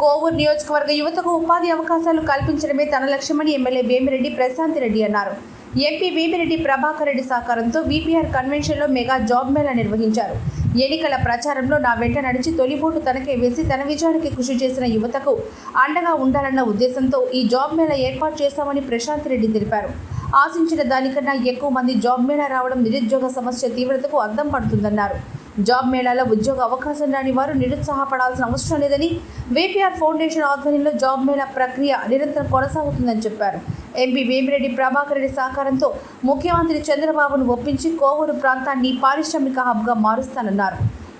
కోవూరు నియోజకవర్గ యువతకు ఉపాధి అవకాశాలు కల్పించడమే తన లక్ష్యమని ఎమ్మెల్యే వేమిరెడ్డి ప్రశాంత్ రెడ్డి అన్నారు. ఎంపీ వేమిరెడ్డి ప్రభాకర్ రెడ్డి సహకారంతో బీపీఆర్ కన్వెన్షన్లో మెగా జాబ్ మేళా నిర్వహించారు. ఎన్నికల ప్రచారంలో నా వెంట నడిచి తొలి ఓటు తనకే వేసి తన విజయానికి కృషి చేసిన యువతకు అండగా ఉండాలన్న ఉద్దేశంతో ఈ జాబ్ మేళా ఏర్పాటు చేశామని ప్రశాంత్ రెడ్డి తెలిపారు. ఆశించిన దానికన్నా ఎక్కువ మంది జాబ్ మేళా రావడం నిరుద్యోగ సమస్య తీవ్రతకు అద్దం పడుతుందన్నారు. జాబ్ మేళాలో ఉద్యోగ అవకాశం రాని వారు నిరుత్సాహపడాల్సిన అవసరం లేదని వేపీఆర్ ఫౌండేషన్ ఆధ్వర్యంలో జాబ్ మేళా ప్రక్రియ నిరంతరం కొనసాగుతుందని చెప్పారు. ఎంపీ వేమిరెడ్డి ప్రభాకర్ రెడ్డి సహకారంతో ముఖ్యమంత్రి చంద్రబాబును ఒప్పించి కోవూరు ప్రాంతాన్ని పారిశ్రామిక హబ్గా మారుస్తానన్నారు.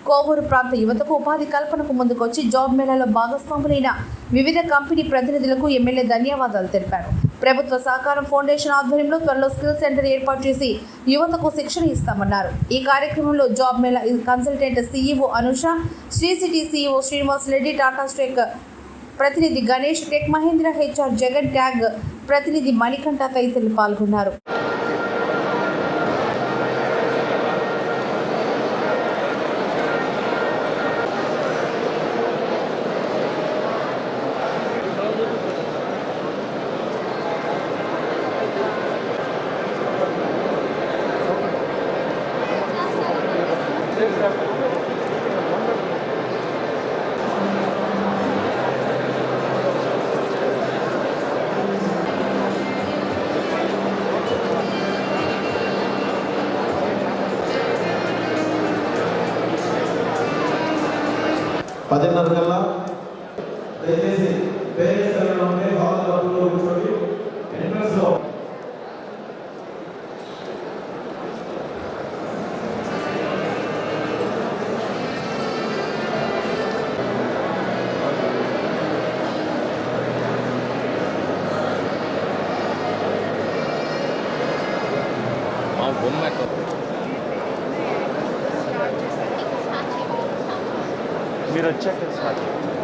కోవూరు ప్రాంత యువతకు ఉపాధి కల్పనకు ముందుకొచ్చి జాబ్ మేళాలో భాగస్వాములైన వివిధ కంపెనీ ప్రతినిధులకు ఎమ్మెల్యే ధన్యవాదాలు తెలిపారు. ప్రభుత్వ సహకారం ఫౌండేషన్ ఆధ్వర్యంలో త్వరలో స్కిల్ సెంటర్ ఏర్పాటు చేసి యువతకు శిక్షణ ఇస్తామన్నారు. ఈ కార్యక్రమంలో job mela consultant CEO Anusha Sri City CEO Srinivas Reddy Tata stake ప్రతినిధి గణేష్ టెక్ మహేంద్ర హెచ్ఆర్ జగన్ ట్యాగ్ ప్రతినిధి మణికంఠ తదితరులు పాల్గొన్నారు. పదిన్నర కల్లా దయచేసి పేరెంట్స్ ఎవరైనా ఉంటే హాల్ లోపల కూర్చోండి 여기를 체크해서 가죠.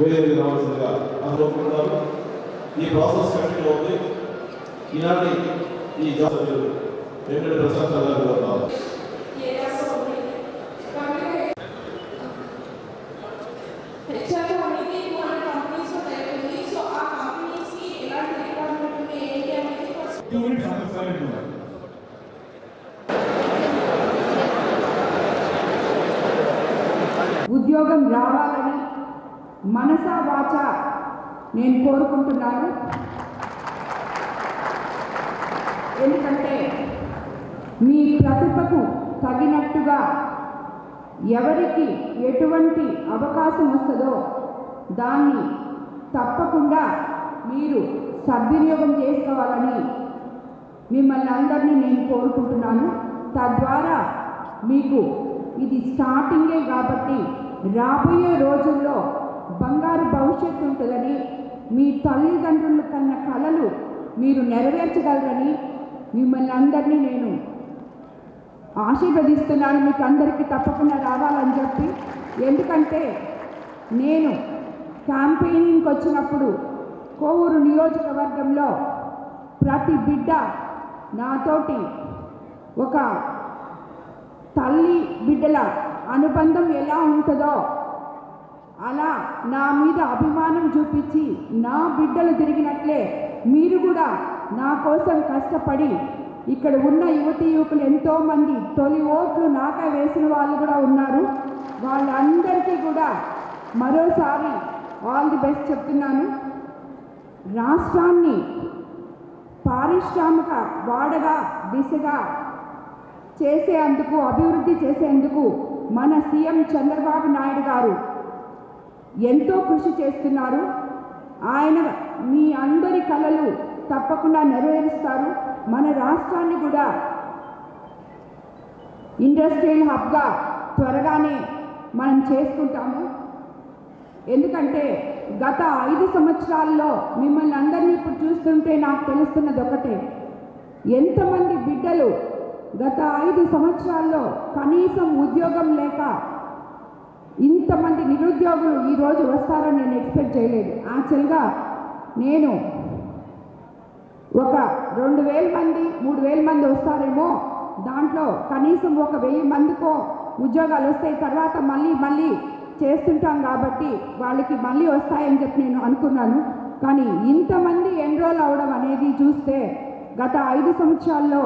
వేరేది రావాల్సిందిగా అనుకుంటున్నాను ఈ ప్రాసెస్ కంటిన్యూ ఉంది ఈనాటి ఈ జాబ్ వెంకట ప్రసాద్ గారు కోరుతాను హెచ్ఆర్ అనేది మన కంపెనీస్ ఉంటుంది సో ఆ కంపెనీస్ కి ఎలాంటి రిక్వైర్మెంట్ ఉంది ఏంటి అనేది ఫస్ట్ ఉద్యోగం రావాలని మనసా వాచ నేను కోరుకుంటున్నాను. ఎందుకంటే మీ ప్రతిభకు తగినట్టుగా ఎవరికి ఎటువంటి అవకాశం వస్తుందో దాన్ని తప్పకుండా మీరు సద్వినియోగం చేసుకోవాలని మిమ్మల్ని అందరినీ నేను కోరుకుంటున్నాను. తద్వారా మీకు ఇది స్టార్టింగే కాబట్టి రాబోయే రోజుల్లో బంగారు భవిష్యత్తు ఉంటుందని మీ తల్లిదండ్రులు కన్న కళలు మీరు నెరవేర్చగలరని మిమ్మల్ని అందరినీ నేను ఆశీర్వదిస్తున్నాను. మీకు అందరికీ తప్పకుండా రావాలని చెప్పి. ఎందుకంటే నేను క్యాంపెయినింగ్కి వచ్చినప్పుడు కోవూరు నియోజకవర్గంలో ప్రతి బిడ్డ నాతోటి ఒక తల్లి బిడ్డల అనుబంధం ఎలా ఉంటుందో అలా నా మీద అభిమానం చూపించి నా బిడ్డలు తిరిగినట్లే మీరు కూడా నా కోసం కష్టపడి ఇక్కడ ఉన్న యువతి యువకులు ఎంతోమంది తొలి ఓట్లు నాకే వేసిన వాళ్ళు కూడా ఉన్నారు. వాళ్ళందరికీ కూడా మరోసారి ఆల్ ది బెస్ట్ చెప్తున్నాను. రాష్ట్రాన్ని పారిశ్రామిక వాడగా దిశగా చేసేందుకు అభివృద్ధి చేసేందుకు మన సీఎం చంద్రబాబు నాయుడు గారు ఎంతో కృషి చేస్తున్నారు. ఆయన మీ అందరి కళలు తప్పకుండా నెరవేరుస్తారు. మన రాష్ట్రాన్ని కూడా ఇండస్ట్రియల్ హబ్గా త్వరగానే మనం చేసుకుంటాము. ఎందుకంటే గత ఐదు సంవత్సరాల్లో మిమ్మల్ని అందరినీ ఇప్పుడు చూస్తుంటే నాకు తెలుస్తున్నది ఒకటే. ఎంతమంది బిడ్డలు గత ఐదు సంవత్సరాల్లో కనీసం ఉద్యోగం లేక ఇంతమంది నిరుద్యోగులు ఈరోజు వస్తారని నేను ఎక్స్పెక్ట్ చేయలేదు. యాక్చువల్గా నేను ఒక రెండు వేల మంది మూడు వేల మంది వస్తారేమో. దాంట్లో కనీసం ఒక వెయ్యి మందికో ఉద్యోగాలు వస్తాయి. తర్వాత మళ్ళీ మళ్ళీ చేస్తుంటాం కాబట్టి వాళ్ళకి మళ్ళీ వస్తాయని చెప్పి నేను అనుకున్నాను. కానీ ఇంతమంది ఎన్రోల్ అవడం అనేది చూస్తే గత ఐదు సంవత్సరాల్లో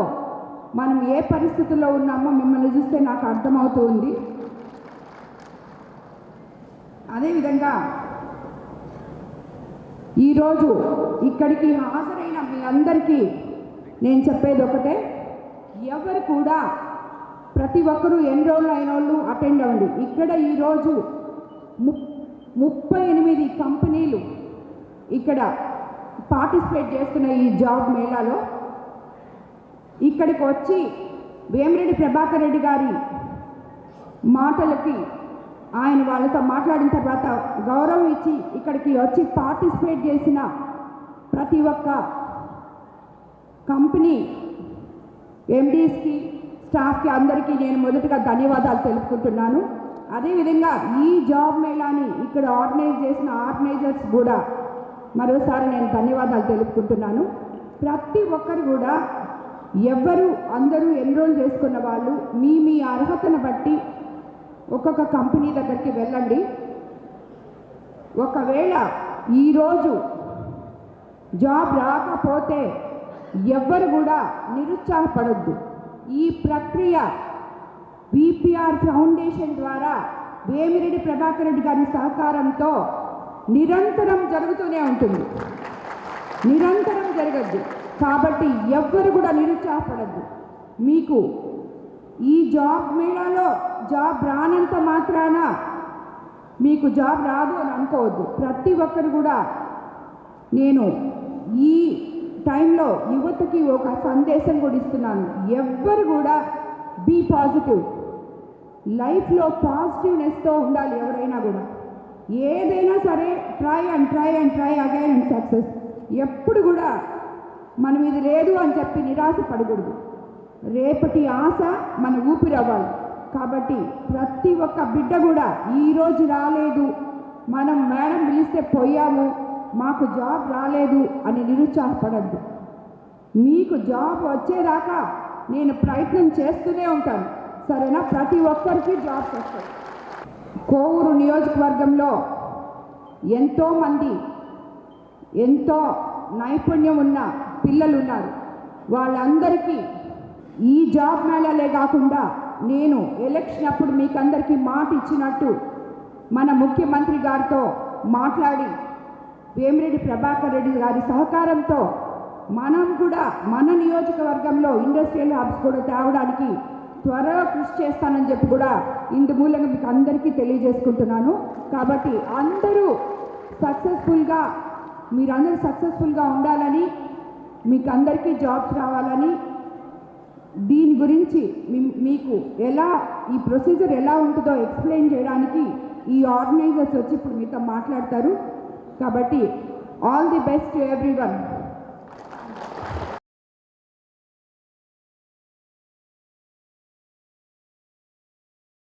మనం ఏ పరిస్థితుల్లో ఉన్నామో మిమ్మల్ని చూస్తే నాకు అర్థమవుతుంది అదేవిధంగా ఈరోజు ఇక్కడికి హాజరైన మీ అందరికీ నేను చెప్పేది ఒకటే. ఎవరు కూడా ప్రతి ఒక్కరూ ఎన్రోల్ అయిన వాళ్ళు అటెండ్ అవ్వండి. ఇక్కడ ఈరోజు ము ముప్పై ఎనిమిది కంపెనీలు ఇక్కడ పార్టిసిపేట్ చేస్తున్న ఈ జాబ్ మేళాలో ఇక్కడికి వచ్చి వేమిరెడ్డి ప్రభాకర్ రెడ్డి గారి మాటలకి ఆయన వాళ్ళతో మాట్లాడిన తర్వాత గౌరవం ఇచ్చి ఇక్కడికి వచ్చి పార్టిసిపేట్ చేసిన ప్రతి ఒక్క కంపెనీ ఎండీస్కి స్టాఫ్కి అందరికీ నేను మొదటగా ధన్యవాదాలు తెలుపుకుంటున్నాను. అదేవిధంగా ఈ జాబ్ మేళాని ఇక్కడ ఆర్గనైజ్ చేసిన ఆర్గనైజర్స్ కూడా మరోసారి నేను ధన్యవాదాలు తెలుపుకుంటున్నాను. ప్రతి ఒక్కరు కూడా ఎవ్వరు అందరూ ఎన్రోల్ చేసుకున్న వాళ్ళు మీ మీ అర్హతను బట్టి ఒక్కొక్క కంపెనీ దగ్గరికి వెళ్ళండి. ఒకవేళ ఈరోజు జాబ్ రాకపోతే ఎవ్వరు కూడా నిరుత్సాహపడద్దు. ఈ ప్రక్రియ బీపీఆర్ ఫౌండేషన్ ద్వారా వేమిరెడ్డి ప్రభాకర్ రెడ్డి గారి సహకారంతో నిరంతరం జరుగుతూనే ఉంటుంది. నిరంతరం జరగద్దు. కాబట్టి ఎవ్వరు కూడా నిరుత్సాహపడద్దు. మీకు ఈ జాబ్ మేళాలో జాబ్ రానంత మాత్రాన మీకు జాబ్ రాదు అని అనుకోవద్దు. ప్రతి ఒక్కరు కూడా నేను ఈ టైంలో యువతకి ఒక సందేశం కూడా ఇస్తున్నాను. ఎవ్వరు కూడా బీ పాజిటివ్. లైఫ్లో పాజిటివ్నెస్తో ఉండాలి ఎవరైనా కూడా. ఏదైనా సరే try and try and try again and success. ఎప్పుడు కూడా మనం ఇది లేదు అని చెప్పి నిరాశ పడకూడదు. రేపటి ఆశ మన ఊపిరి అవ్వాలి కాబట్టి ప్రతి ఒక్క బిడ్డ కూడా ఈరోజు రాలేదు. మనం మేడం పిలిస్తే పోయాము మాకు జాబ్ రాలేదు అని నిరుత్సాహపడద్దు. మీకు జాబ్ వచ్చేదాకా నేను ప్రయత్నం చేస్తూనే ఉంటాను. సరేనా? ప్రతి ఒక్కరికి జాబ్స్ వస్తాయి కోవూరు నియోజకవర్గంలో ఎంతోమంది ఎంతో నైపుణ్యం ఉన్న పిల్లలు ఉన్నారు వాళ్ళందరికీ ఈ జాబ్ మేళాలే కాకుండా నేను ఎలక్షన్ అప్పుడు మీకు అందరికీ మాట ఇచ్చినట్టు మన ముఖ్యమంత్రి గారితో మాట్లాడి వేమిరెడ్డి ప్రభాకర్ రెడ్డి గారి సహకారంతో మనం కూడా మన నియోజకవర్గంలో ఇండస్ట్రియల్ హబ్స్ కూడా తేవడానికి త్వరగా కృషి చేస్తానని చెప్పి కూడా ఇందు మూలంగా మీకు అందరికీ తెలియజేసుకుంటున్నాను. కాబట్టి అందరూ సక్సెస్ఫుల్గా మీరందరూ సక్సెస్ఫుల్గా ఉండాలని మీకు అందరికీ జాబ్స్ రావాలని దీని గురించి మీకు ఎలా ఈ ప్రొసీజర్ ఎలా ఉంటుందో ఎక్స్ప్లెయిన్ చేయడానికి ఈ ఆర్గనైజర్స్ వచ్చి ఇప్పుడు మీతో మాట్లాడతారు. కాబట్టి all the best to everyone